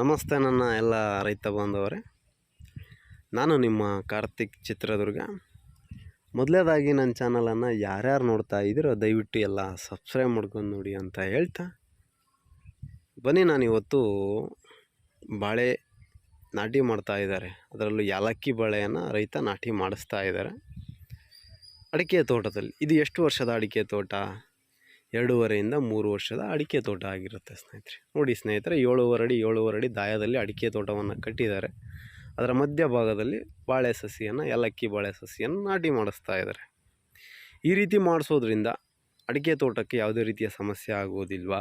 ನಮಸ್ತೆ ನನ್ನ ಎಲ್ಲ ರೈತ ಬಾಂಧವರೇ. ನಾನು ನಿಮ್ಮ ಕಾರ್ತಿಕ್ ಚಿತ್ರದುರ್ಗ. ಮೊದಲೇದಾಗಿ ನನ್ನ ಚಾನಲನ್ನು ಯಾರ್ಯಾರು ನೋಡ್ತಾ ಇದ್ದೀರೋ ದಯವಿಟ್ಟು ಎಲ್ಲ ಸಬ್ಸ್ಕ್ರೈಬ್ ಮಾಡ್ಕೊಂಡು ನೋಡಿ ಅಂತ ಹೇಳ್ತಾ. ಬನ್ನಿ, ನಾನು ಇವತ್ತು ಬಾಳೆ ನಾಟಿ ಮಾಡ್ತಾ ಇದ್ದಾರೆ. ಅದರಲ್ಲೂ ಯಾಲಕ್ಕಿ ಬಾಳೆಯನ್ನು ರೈತ ನಾಟಿ ಮಾಡಿಸ್ತಾ ಇದ್ದಾರೆ. ಅಡಿಕೆ ತೋಟದಲ್ಲಿ. ಇದು ಎಷ್ಟು ವರ್ಷದ ಅಡಿಕೆ ತೋಟ? ಎರಡೂವರೆಯಿಂದ ಮೂರು ವರ್ಷದ ಅಡಿಕೆ ತೋಟ ಆಗಿರುತ್ತೆ ಸ್ನೇಹಿತರೆ. ನೋಡಿ ಸ್ನೇಹಿತರೆ, ಏಳುವರೆ ಅಡಿ ಏಳುವರೆ ಅಡಿ ದಾಯದಲ್ಲಿ ಅಡಿಕೆ ತೋಟವನ್ನು ಕಟ್ಟಿದ್ದಾರೆ. ಅದರ ಮಧ್ಯಭಾಗದಲ್ಲಿ ಬಾಳೆ ಸಸಿಯನ್ನು, ಏಲಕ್ಕಿ ಬಾಳೆ ಸಸಿಯನ್ನು ನಾಟಿ ಮಾಡಿಸ್ತಾ ಇದ್ದಾರೆ. ಈ ರೀತಿ ಮಾಡಿಸೋದ್ರಿಂದ ಅಡಿಕೆ ತೋಟಕ್ಕೆ ಯಾವುದೇ ರೀತಿಯ ಸಮಸ್ಯೆ ಆಗೋದಿಲ್ವಾ?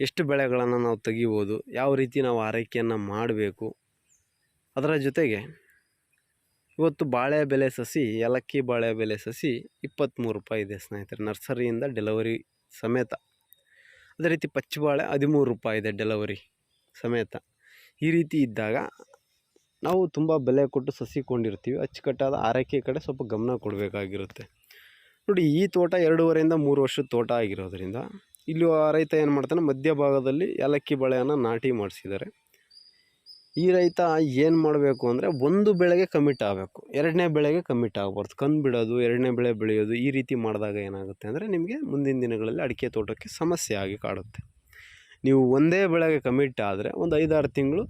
ಎಷ್ಟು ಬೆಳೆಗಳನ್ನು ನಾವು ತೆಗಿಬೋದು? ಯಾವ ರೀತಿ ನಾವು ಆರೈಕೆಯನ್ನು ಮಾಡಬೇಕು? ಅದರ ಜೊತೆಗೆ ಇವತ್ತು ಬಾಳೆ ಬೆಲೆ ಸಸಿ, ಏಲಕ್ಕಿ ಬಾಳೆ ಬೆಲೆ ಸಸಿ ಇಪ್ಪತ್ತ್ಮೂರು ರೂಪಾಯಿ ಇದೆ ಸ್ನೇಹಿತರೆ. ನರ್ಸರಿಯಿಂದ ಡೆಲವರಿ ಸಮೇತ. ಅದೇ ರೀತಿ ಪಚ್ಚಬಾಳೆ ಹದಿಮೂರು ರೂಪಾಯಿ ಇದೆ ಡೆಲವರಿ ಸಮೇತ. ಈ ರೀತಿ ಇದ್ದಾಗ ನಾವು ತುಂಬ ಬೆಲೆ ಕೊಟ್ಟು ಸಸಿ ಕೊಂಡಿರ್ತೀವಿ. ಅಚ್ಚುಕಟ್ಟಾದ ಆರೈಕೆ ಕಡೆ ಸ್ವಲ್ಪ ಗಮನ ಕೊಡಬೇಕಾಗಿರುತ್ತೆ. ನೋಡಿ, ಈ ತೋಟ ಎರಡೂವರೆಯಿಂದ ಮೂರು ವರ್ಷದ ತೋಟ ಆಗಿರೋದ್ರಿಂದ ಇಲ್ಲಿ ಆ ರೈತ ಏನು ಮಾಡ್ತಾನೆ, ಮಧ್ಯಭಾಗದಲ್ಲಿ ಏಲಕ್ಕಿ ಬಾಳೆಯನ್ನು ನಾಟಿ ಮಾಡಿಸಿದ್ದಾರೆ. ಈ ರೈತ ಏನು ಮಾಡಬೇಕು ಅಂದರೆ ಒಂದು ಬೆಳೆಗೆ ಕಮಿಟ್ ಆಗಬೇಕು. ಎರಡನೇ ಬೆಳೆಗೆ ಕಮಿಟ್ ಆಗಬಾರ್ದು. ಕಂದು ಬಿಡೋದು ಎರಡನೇ ಬೆಳೆ ಬೆಳೆಯೋದು ಈ ರೀತಿ ಮಾಡಿದಾಗ ಏನಾಗುತ್ತೆ ಅಂದರೆ ನಿಮಗೆ ಮುಂದಿನ ದಿನಗಳಲ್ಲಿ ಅಡಿಕೆ ತೋಟಕ್ಕೆ ಸಮಸ್ಯೆ ಆಗಿ ಕಾಡುತ್ತೆ. ನೀವು ಒಂದೇ ಬೆಳೆಗೆ ಕಮಿಟ್ ಆದರೆ ಒಂದು ಐದಾರು ತಿಂಗಳು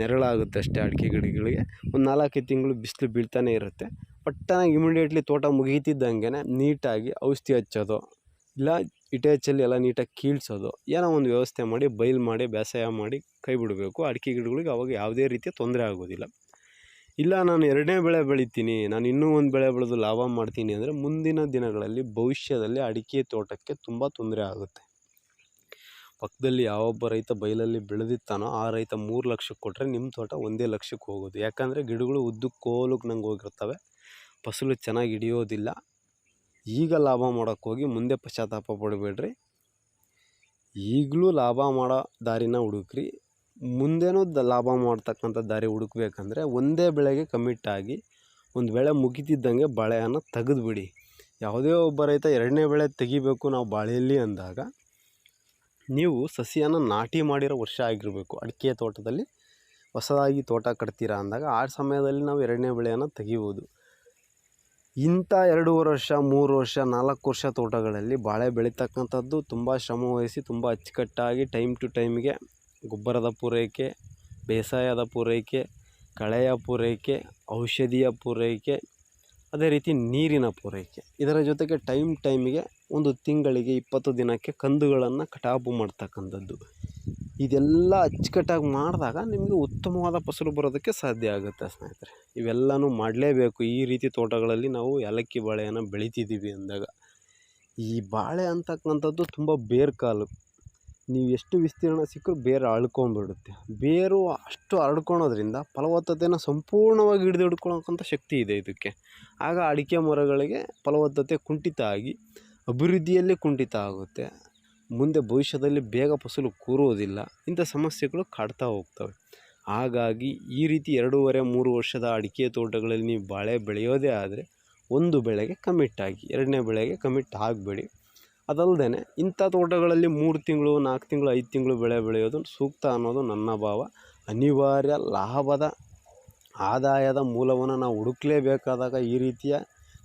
ನೆರಳಾಗುತ್ತೆ ಅಷ್ಟೇ ಅಡಿಕೆ ಗಿಡಗಳಿಗೆ. ಒಂದು ನಾಲ್ಕೈದು ತಿಂಗಳು ಬಿಸಿಲು ಬೀಳ್ತಾನೆ ಇರುತ್ತೆ. ಪಟ್ಟನಾಗಿ ಇಮಿಡಿಯೇಟ್ಲಿ ತೋಟ ಮುಗೀತಿದ್ದಂಗೆ ನೀಟಾಗಿ ಔಷಧಿ ಹಚ್ಚೋದು, ಇಲ್ಲ ಇಟೇಚಲ್ಲಿ ಎಲ್ಲ ನೀಟಾಗಿ ಕೀಳ್ಸೋದು. ಏನೋ ಒಂದು ವ್ಯವಸ್ಥೆ ಮಾಡಿ, ಬೈಲ್ ಮಾಡಿ, ಬೇಸಾಯ ಮಾಡಿ ಕೈ ಬಿಡಬೇಕು. ಅಡಿಕೆ ಗಿಡಗಳಿಗೆ ಅವಾಗ ಯಾವುದೇ ರೀತಿಯ ತೊಂದರೆ ಆಗೋದಿಲ್ಲ. ಇಲ್ಲ, ನಾನು ಎರಡನೇ ಬೆಳೆ ಬೆಳಿತೀನಿ. ನಾನು ಇನ್ನೂ ಒಂದು ಬೆಳೆ ಬೆಳೆದು ಲಾಭ ಮಾಡ್ತೀನಿ ಅಂದರೆ ಮುಂದಿನ ದಿನಗಳಲ್ಲಿ ಭವಿಷ್ಯದಲ್ಲಿ ಅಡಿಕೆ ತೋಟಕ್ಕೆ ತುಂಬ ತೊಂದರೆ ಆಗುತ್ತೆ. ಪಕ್ಕದಲ್ಲಿ ಯಾವೊಬ್ಬ ರೈತ ಬಯಲಲ್ಲಿ ಬೆಳೆದಿತ್ತಾನೋ ಆ ರೈತ ಮೂರು ಲಕ್ಷಕ್ಕೆ ಕೊಟ್ಟರೆ ನಿಮ್ಮ ತೋಟ ಒಂದೇ ಲಕ್ಷಕ್ಕೆ ಹೋಗೋದು. ಯಾಕಂದರೆ ಗಿಡಗಳು ಉದ್ದಕ್ಕೆ ಕೋಲಕ್ಕೆ ನಂಗೆ ಹೋಗಿರ್ತವೆ. ಫಸಲು ಚೆನ್ನಾಗಿ ಹಿಡಿಯೋದಿಲ್ಲ. ಈಗ ಲಾಭ ಮಾಡೋಕ್ಕೋಗಿ ಮುಂದೆ ಪಶ್ಚಾತ್ತಾಪ ಪಡಬೇಡ್ರಿ. ಈಗಲೂ ಲಾಭ ಮಾಡೋ ದಾರಿನ ಹುಡುಕ್ರಿ. ಮುಂದೇನೂ ದ ಲಾಭ ಮಾಡ್ತಕ್ಕಂಥ ದಾರಿ ಹುಡುಕ್ಬೇಕಂದ್ರೆ ಒಂದೇ ಬೆಳೆಗೆ ಕಮಿಟ್ ಆಗಿ ಒಂದು ಬೆಳೆ ಮುಗಿತಿದ್ದಂಗೆ ಬಾಳೆಯನ್ನು ತೆಗೆದುಬಿಡಿ. ಯಾವುದೇ ಒಬ್ಬ ರೈತ ಎರಡನೇ ಬೆಳೆ ತೆಗಿಬೇಕು ನಾವು ಬಾಳೆಯಲ್ಲಿ ಅಂದಾಗ ನೀವು ಸಸಿಯನ್ನು ನಾಟಿ ಮಾಡಿರೋ ವರ್ಷ ಆಗಿರಬೇಕು. ಅಡಿಕೆ ತೋಟದಲ್ಲಿ ಹೊಸದಾಗಿ ತೋಟ ಕಟ್ತೀರಾ ಅಂದಾಗ ಆ ಸಮಯದಲ್ಲಿ ನಾವು ಎರಡನೇ ಬೆಳೆಯನ್ನು ತೆಗಿಬೋದು. ಇಂಥ ಎರಡೂವರೆ ವರ್ಷ, ಮೂರು ವರ್ಷ, ನಾಲ್ಕು ವರ್ಷ ತೋಟಗಳಲ್ಲಿ ಬಾಳೆ ಬೆಳೀತಕ್ಕಂಥದ್ದು ತುಂಬ ಶ್ರಮವಹಿಸಿ ತುಂಬ ಅಚ್ಚುಕಟ್ಟಾಗಿ ಟೈಮ್ ಟು ಟೈಮ್ಗೆ ಗೊಬ್ಬರದ ಪೂರೈಕೆ, ಬೇಸಾಯದ ಪೂರೈಕೆ, ಕಳೆಯ ಪೂರೈಕೆ, ಔಷಧಿಯ ಪೂರೈಕೆ, ಅದೇ ರೀತಿ ನೀರಿನ ಪೂರೈಕೆ. ಇದರ ಜೊತೆಗೆ ಟೈಮ್ ಟೈಮಿಗೆ ಒಂದು ತಿಂಗಳಿಗೆ ಇಪ್ಪತ್ತು ದಿನಕ್ಕೆ ಕಂದುಗಳನ್ನು ಕಟಾವು ಮಾಡ್ತಕ್ಕಂಥದ್ದು. ಇದೆಲ್ಲ ಅಚ್ಚುಕಟ್ಟಾಗಿ ಮಾಡಿದಾಗ ನಿಮಗೆ ಉತ್ತಮವಾದ ಫಸಲು ಬರೋದಕ್ಕೆ ಸಾಧ್ಯ ಆಗುತ್ತೆ ಸ್ನೇಹಿತರೆ. ಇವೆಲ್ಲನೂ ಮಾಡಲೇಬೇಕು. ಈ ರೀತಿ ತೋಟಗಳಲ್ಲಿ ನಾವು ಏಲಕ್ಕಿ ಬಾಳೆಯನ್ನು ಬೆಳಿತಿದ್ದೀವಿ ಅಂದಾಗ. ಈ ಬಾಳೆ ಅಂತಕ್ಕಂಥದ್ದು ತುಂಬ ಬೇರು ಕಾಲು ನೀವು ಎಷ್ಟು ವಿಸ್ತೀರ್ಣ ಸಿಕ್ಕರೂ ಬೇರು ಅಳ್ಕೊಂಬಿಡುತ್ತೆ ಬೇರು ಅಷ್ಟು ಹರಡ್ಕೊಳೋದ್ರಿಂದ ಫಲವತ್ತತೆನ ಸಂಪೂರ್ಣವಾಗಿ ಹಿಡಿದು ಹಿಡ್ಕೊಳಕ್ಕಂಥ ಶಕ್ತಿ ಇದೆ ಇದಕ್ಕೆ. ಆಗ ಅಡಿಕೆ ಮರಗಳಿಗೆ ಫಲವತ್ತತೆ ಕುಂಠಿತ ಆಗಿ, ಅಭಿವೃದ್ಧಿಯಲ್ಲಿ ಕುಂಠಿತ ಆಗುತ್ತೆ. ಮುಂದೆ ಭವಿಷ್ಯದಲ್ಲಿ ಬೇಗ ಫಸಲು ಕೂರುವುದಿಲ್ಲ ಇಂಥ ಸಮಸ್ಯೆಗಳು ಕಾಡ್ತಾ ಹೋಗ್ತವೆ. ಹಾಗಾಗಿ ಈ ರೀತಿ ಎರಡೂವರೆ, ಮೂರು ವರ್ಷದ ಅಡಿಕೆ ತೋಟಗಳಲ್ಲಿ ನೀವು ಬಾಳೆ ಬೆಳೆಯೋದೇ ಆದರೆ ಒಂದು ಬೆಳೆಗೆ ಕಮಿಟ್ ಆಗಿ, ಎರಡನೇ ಬೆಳೆಗೆ ಕಮಿಟ್ ಆಗಬೇಡಿ. ಅದಲ್ಲದೆ ಇಂಥ ತೋಟಗಳಲ್ಲಿ ಮೂರು ತಿಂಗಳು, ನಾಲ್ಕು ತಿಂಗಳು, ಐದು ತಿಂಗಳು ಬೆಳೆ ಬೆಳೆಯೋದು ಸೂಕ್ತ ಅನ್ನೋದು ನನ್ನ ಭಾವ. ಅನಿವಾರ್ಯ ಲಾಭದ ಆದಾಯದ ಮೂಲವನ್ನು ನಾವು ಹುಡುಕಲೇಬೇಕಾದಾಗ ಈ ರೀತಿಯ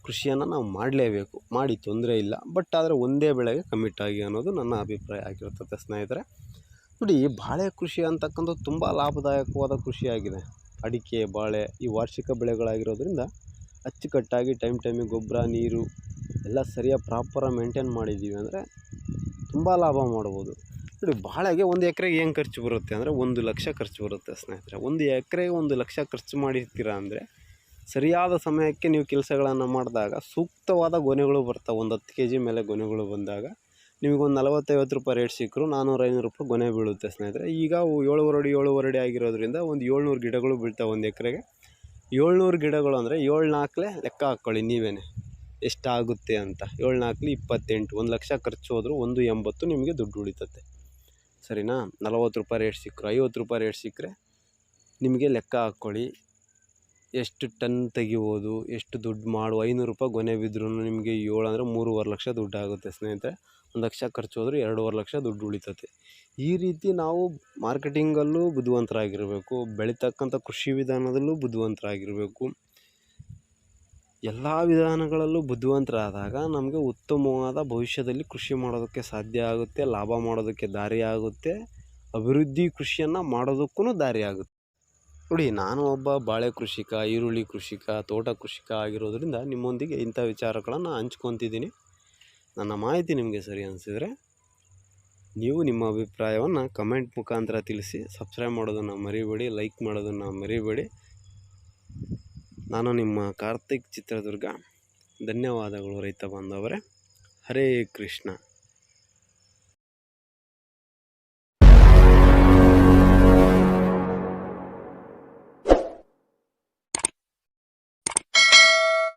ಕೃಷಿಯನ್ನು ನಾವು ಮಾಡಲೇಬೇಕು. ಮಾಡಿ ತೊಂದರೆ ಇಲ್ಲ. ಬಟ್ ಆದರೆ ಒಂದೇ ಬೆಳೆಗೆ ಕಮಿಟ್ ಆಗಿ ಅನ್ನೋದು ನನ್ನ ಅಭಿಪ್ರಾಯ ಆಗಿರುತ್ತದೆ ಸ್ನೇಹಿತರೆ. ನೋಡಿ ಬಾಳೆ ಕೃಷಿ ಅಂತಕ್ಕಂಥದ್ದು ತುಂಬ ಲಾಭದಾಯಕವಾದ ಕೃಷಿಯಾಗಿದೆ ಅಡಿಕೆ, ಬಾಳೆ ಈ ವಾರ್ಷಿಕ ಬೆಳೆಗಳಾಗಿರೋದ್ರಿಂದ ಅಚ್ಚುಕಟ್ಟಾಗಿ ಟೈಮ್ ಟೈಮಿಗೆ ಗೊಬ್ಬರ, ನೀರು ಎಲ್ಲ ಸರಿಯಾಗಿ ಪ್ರಾಪರಾಗಿ ಮೇಂಟೈನ್ ಮಾಡಿದ್ದೀವಿ ಅಂದರೆ ತುಂಬ ಲಾಭ ಮಾಡ್ಬೋದು. ನೋಡಿ, ಬಾಳೆಗೆ ಒಂದು ಎಕರೆಗೆ ಏನು ಖರ್ಚು ಬರುತ್ತೆ ಅಂದರೆ ಒಂದು ಲಕ್ಷ ಖರ್ಚು ಬರುತ್ತೆ ಸ್ನೇಹಿತರೆ. ಒಂದು ಎಕರೆಗೆ ಒಂದು ಲಕ್ಷ ಖರ್ಚು ಮಾಡಿರ್ತೀರ ಅಂದರೆ ಸರಿಯಾದ ಸಮಯಕ್ಕೆ ನೀವು ಕೆಲಸಗಳನ್ನು ಮಾಡಿದಾಗ ಸೂಕ್ತವಾದ ಗೊನೆಗಳು ಬರ್ತಾವೆ. ಒಂದು ಹತ್ತು ಕೆ ಜಿ ಮೇಲೆ ಗೊನೆಗಳು ಬಂದಾಗ ನಿಮಗೊಂದು ನಲವತ್ತೈವತ್ತು ರೂಪಾಯಿ ರೇಟ್ ಸಿಕ್ಕರು ನಾನ್ನೂರು ಐನೂರು ರೂಪಾಯಿ ಗೊನೆ ಬೀಳುತ್ತೆ ಸ್ನೇಹಿತರೆ. ಈಗ ಏಳುವರೆ ಅಡಿ ಏಳುವರೆ ಅಡಿ ಆಗಿರೋದ್ರಿಂದ ಒಂದು ಏಳ್ನೂರು ಗಿಡಗಳು ಬೀಳ್ತಾವೆ ಒಂದು ಎಕರೆಗೆ. ಏಳ್ನೂರು ಗಿಡಗಳು ಅಂದರೆ ಏಳು ನಾಲ್ಕಲೆ ಲೆಕ್ಕ ಹಾಕ್ಕೊಳ್ಳಿ ನೀವೇ ಎಷ್ಟಾಗುತ್ತೆ ಅಂತ. ಏಳು ನಾಲ್ಕಲಿ ಇಪ್ಪತ್ತೆಂಟು, ಒಂದು ಲಕ್ಷ ಖರ್ಚು ಹೋದರೂ ಒಂದು ಎಂಬತ್ತು ನಿಮಗೆ ದುಡ್ಡು ಉಳಿತತ್ತೆ ಸರಿನಾ? ನಲವತ್ತು ರೂಪಾಯಿ ರೇಟ್ ಸಿಕ್ಕರು, ಐವತ್ತು ರೂಪಾಯಿ ರೇಟ್ ಸಿಕ್ಕರೆ ನಿಮಗೆ ಲೆಕ್ಕ ಹಾಕ್ಕೊಳ್ಳಿ ಎಷ್ಟು ಟನ್ ತೆಗಿಬೋದು, ಎಷ್ಟು ದುಡ್ಡು ಮಾಡು ಐನೂರು ರೂಪಾಯಿ ಗೊನೆ ಬಿದ್ರೂ ನಿಮಗೆ ಏಳು ಅಂದರೆ ಮೂರುವರೆ ಲಕ್ಷ ದುಡ್ಡು ಆಗುತ್ತೆ ಸ್ನೇಹಿತರೆ. ಒಂದು ಲಕ್ಷ ಖರ್ಚು ಹೋದ್ರೆ ಎರಡೂವರೆ ಲಕ್ಷ ದುಡ್ಡು ಉಳಿತತೆ. ಈ ರೀತಿ ನಾವು ಮಾರ್ಕೆಟಿಂಗಲ್ಲೂ ಬುದ್ಧಿವಂತರಾಗಿರಬೇಕು, ಬೆಳೀತಕ್ಕಂಥ ಕೃಷಿ ವಿಧಾನದಲ್ಲೂ ಬುದ್ಧಿವಂತರಾಗಿರಬೇಕು. ಎಲ್ಲ ವಿಧಾನಗಳಲ್ಲೂ ಬುದ್ಧಿವಂತರಾದಾಗ ನಮಗೆ ಉತ್ತಮವಾದ ಭವಿಷ್ಯದಲ್ಲಿ ಕೃಷಿ ಮಾಡೋದಕ್ಕೆ ಸಾಧ್ಯ ಆಗುತ್ತೆ, ಲಾಭ ಮಾಡೋದಕ್ಕೆ ದಾರಿ ಆಗುತ್ತೆ, ಅಭಿವೃದ್ಧಿ ಕೃಷಿಯನ್ನು ಮಾಡೋದಕ್ಕೂ ದಾರಿ ಆಗುತ್ತೆ. ನೋಡಿ, ನಾನು ಒಬ್ಬ ಬಾಳೆ ಕೃಷಿಕ, ಈರುಳ್ಳಿ ಕೃಷಿಕ, ತೋಟ ಕೃಷಿಕ ಆಗಿರೋದರಿಂದ ನಿಮ್ಮೊಂದಿಗೆ ಇಂಥ ವಿಚಾರಗಳನ್ನು ಹಂಚ್ಕೊತಿದ್ದೀನಿ. ನನ್ನ ಮಾಹಿತಿ ನಿಮಗೆ ಸರಿ ಅನಿಸಿದರೆ ನೀವು ನಿಮ್ಮ ಅಭಿಪ್ರಾಯವನ್ನು ಕಮೆಂಟ್ ಮುಖಾಂತರ ತಿಳಿಸಿ, ಸಬ್ಸ್ಕ್ರೈಬ್ ಮಾಡೋದನ್ನು ಮರಿಬೇಡಿ, ಲೈಕ್ ಮಾಡೋದನ್ನು ಮರಿಬೇಡಿ. ನಾನು ನಿಮ್ಮ ಕಾರ್ತಿಕ್ ಚಿತ್ರದುರ್ಗ. ಧನ್ಯವಾದಗಳು ರೈತ ಬಾಂಧವರೇ. ಹರೇ ಕೃಷ್ಣ.